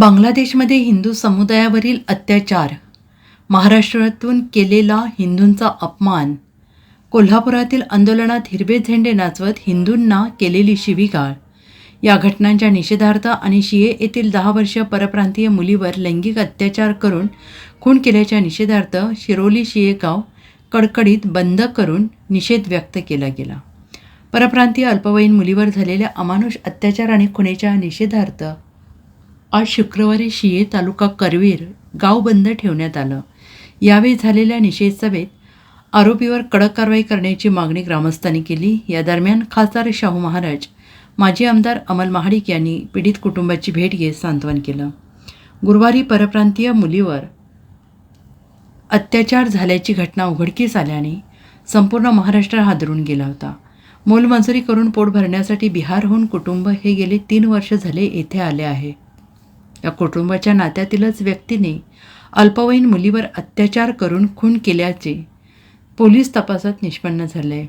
बांगलादेशमध्ये हिंदू समुदायावरील अत्याचार महाराष्ट्रातून केलेला हिंदूंचा अपमान कोल्हापुरातील आंदोलनात हिरवे झेंडे नाचवत हिंदूंना केलेली शिवीगाळ या घटनांच्या निषेधार्थ आणि शिये येथील दहा वर्षीय परप्रांतीय मुलीवर लैंगिक अत्याचार करून खून केल्याच्या निषेधार्थ शिरोली शिएगाव कडकडीत बंद करून निषेध व्यक्त केला गेला. परप्रांतीय अल्पवयीन मुलीवर झालेल्या अमानुष अत्याचार आणि खुनेच्या निषेधार्थ आज शुक्रवारी शिये तालुका करवीर गाव बंद ठेवण्यात आलं. यावेळी झालेल्या निषेध सभेत आरोपीवर कडक कारवाई करण्याची मागणी ग्रामस्थांनी केली. या दरम्यान खासदार शाहू महाराज माजी आमदार अमल महाडिक यांनी पीडित कुटुंबाची भेट घेत सांत्वन केलं. गुरुवारी परप्रांतीय मुलीवर अत्याचार झाल्याची घटना उघडकीस आल्याने संपूर्ण महाराष्ट्र हादरून गेला होता. मोलमजुरी करून पोट भरण्यासाठी बिहारहून कुटुंब हे गेले तीन वर्ष झाले येथे आले आहे. या कुटुंबाच्या नात्यातीलच व्यक्तीने अल्पवयीन मुलीवर अत्याचार करून खून केल्याचे पोलीस तपासात निष्पन्न झाले आहे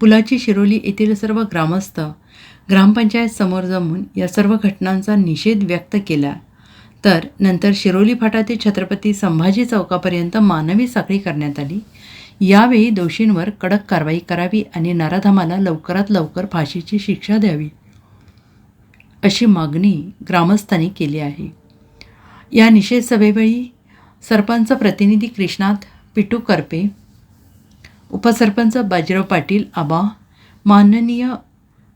पुलाची शिरोली येथील सर्व ग्रामस्थ ग्रामपंचायत समोर जमून या सर्व घटनांचा निषेध व्यक्त केला. तर नंतर शिरोली फाटा ते छत्रपती संभाजी चौकापर्यंत मानवी साखळी करण्यात आली. यावेळी दोषींवर कडक कारवाई करावी आणि नराधमाला लवकरात लवकर फाशीची शिक्षा द्यावी. अशी मागणी ग्रामस्थांनी केली आहे. या निषेध सभेवेळी सरपंच प्रतिनिधी कृष्णात पिटू करपे उपसरपंच बाजीराव पाटील आबा माननीय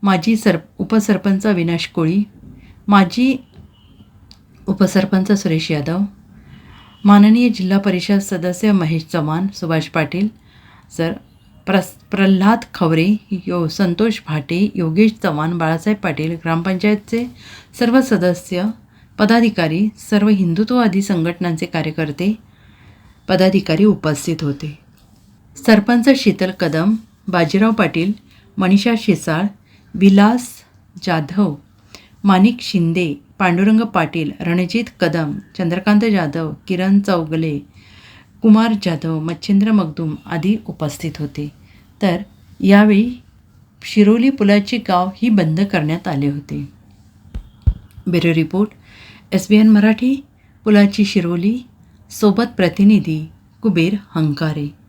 माजी सर उपसरपंच अविनाश कोळी माजी उपसरपंच सुरेश यादव माननीय जिल्हा परिषद सदस्य महेश चव्हाण सुभाष पाटील सर प्रस प्रल्हाद खवरे यो संतोष भाटे योगेश चव्हाण बाळासाहेब पाटील ग्रामपंचायतचे सर्व सदस्य पदाधिकारी सर्व हिंदुत्ववादी संघटनांचे कार्यकर्ते पदाधिकारी उपस्थित होते. सरपंच शीतल कदम बाजीराव पाटील मनीषा शिसाळ विलास जाधव माणिक शिंदे पांडुरंग पाटील रणजित कदम चंद्रकांत जाधव किरण चौगले कुमार जाधव मच्छिंद्र मगदूम आदी उपस्थित होते. तर यावेळी शिरोली पुलाची गाव ही बंद करण्यात आले होते. Bureau report S B N Marathi Pulachi Shiroli सोबत प्रतिनिधी कुबेर हंकारे.